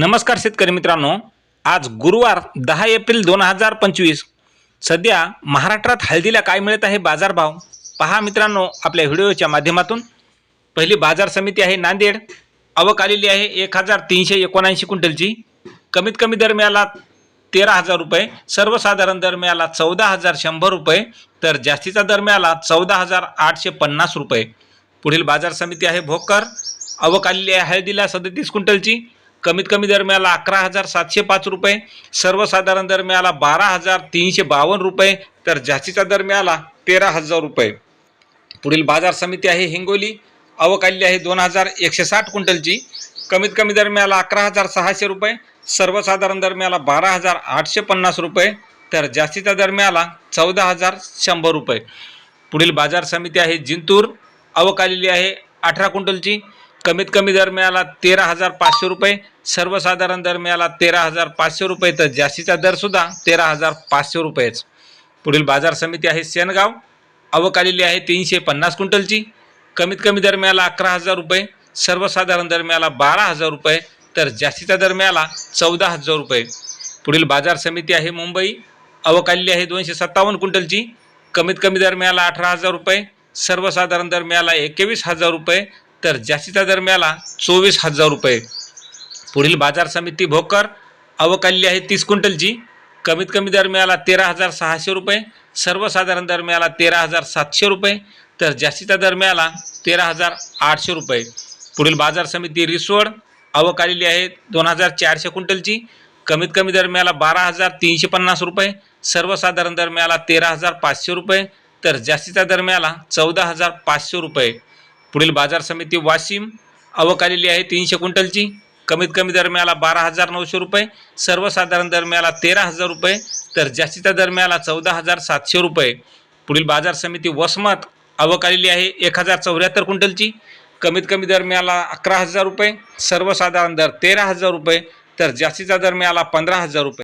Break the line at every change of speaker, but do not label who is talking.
नमस्कार शेतकरी मित्रांनो. आज गुरुवार दहा एप्रिल दोन हजार पंचवीस. सध्या महाराष्ट्रात हळदीला काय मिळत आहे बाजारभाव? पहा मित्रांनो आपल्या व्हिडिओच्या माध्यमातून. पहिली बाजार समिती आहे नांदेड. आवक आलेली आहे एक हजार तीनशे एकोणऐंशी क्विंटलची. कमीत कमी दर मिळाला तेरा हजार रुपये. सर्वसाधारण दर मिळाला चौदा हजार शंभर रुपये. तर जास्तीचा दर मिळाला चौदा हजार आठशे पन्नास रुपये. पुढील बाजार समिती आहे भोकर. आवक आलेली आहे हळदीला सदतीस क्विंटलची. कमीत कमी दर मिळाला अकरा हजार सातशे पाच रुपये. सर्वसाधारण दर मिळाला बारा हजार तीनशे बावन्न रुपये. तर जास्तीचा दर मिळाला तेरा हजार रुपये. पुढील बाजार समिती आहे हिंगोली. अवकाली आहे दोन हजार एकशे साठ क्विंटलची. कमीत कमी दर मिळाला अकरा हजार सहाशे रुपये. सर्वसाधारण दर मिळाला बारा हजार आठशे पन्नास रुपये. तर जास्तीचा दर मिळाला चौदा हजार शंभर रुपये. पुढील बाजार समिती आहे जिंतूर. अवकालेली आहे अठरा क्विंटलची. कमीत कमी दर मिळाला तेरा हजार पाचशे रुपये सर्वसाधारण दर मिळाला तेरा हजार पाचशे रुपये तर जास्तीचा दरसुद्धा तेरा हजार पाचशे रुपयेच. पुढील बाजार समिती आहे सेनगाव आवक आलेली आहे तीनशे पन्नास क्विंटलची. कमीत कमी दर मिळाला अकरा हजार रुपये सर्वसाधारण दर मिळाला बारा हजार रुपये तर जास्तीचा दर मिळाला चौदा हजार रुपये. पुढील बाजार समिती आहे मुंबई आवक आलेली आहे दोनशे सत्तावन्न क्विंटलची. कमीत कमी दर मिळाला अठरा हजार रुपये सर्वसाधारण दर मिळाला एकवीस हजार रुपये तर जास्तीचा दर मिळाला चोवीस हजार रुपये. पुढील बाजार समिती भोकर आवक आहे तीस क्विंटलची कमीत कमी दर मिळाला तेरा हजार सहाशे रुपये. सर्वसाधारण दर मिळाला तेरा हजार सातशे रुपये. तर जास्तीचा दर मिळाला तेरा हजार आठशे रुपये. पुढील बाजार समिती रिसोड आवक आलेली आहे दोन हजार चारशे क्विंटलची कमीत कमी दर मिळाला बारा हजार तीनशे पन्नास रुपये. सर्वसाधारण दर मिळाला तेरा हजार पाचशे रुपये. तर जास्तीचा दर मिळाला चौदा हजार पाचशे रुपये. पुढील बाजार समिती वाशिम. आवक आलेली आहे तीनशे क्विंटलची. कमीत कमी दर मिळाला बारा हजार नऊशे रुपये. सर्वसाधारण दर मिळाला तेरा हजार रुपये. तर जास्तीचा दर मिळाला चौदा हजार सातशे रुपये. पुढील बाजार समिती वसमत. आवक आलेली आहे एक हजार चौऱ्याहत्तर क्विंटलची. कमीत कमी दर मिळाला अकरा हजार रुपये. सर्वसाधारण दर तेरा हजार रुपये. तर जास्तीचा दर मिळाला पंधरा हजार रुपये.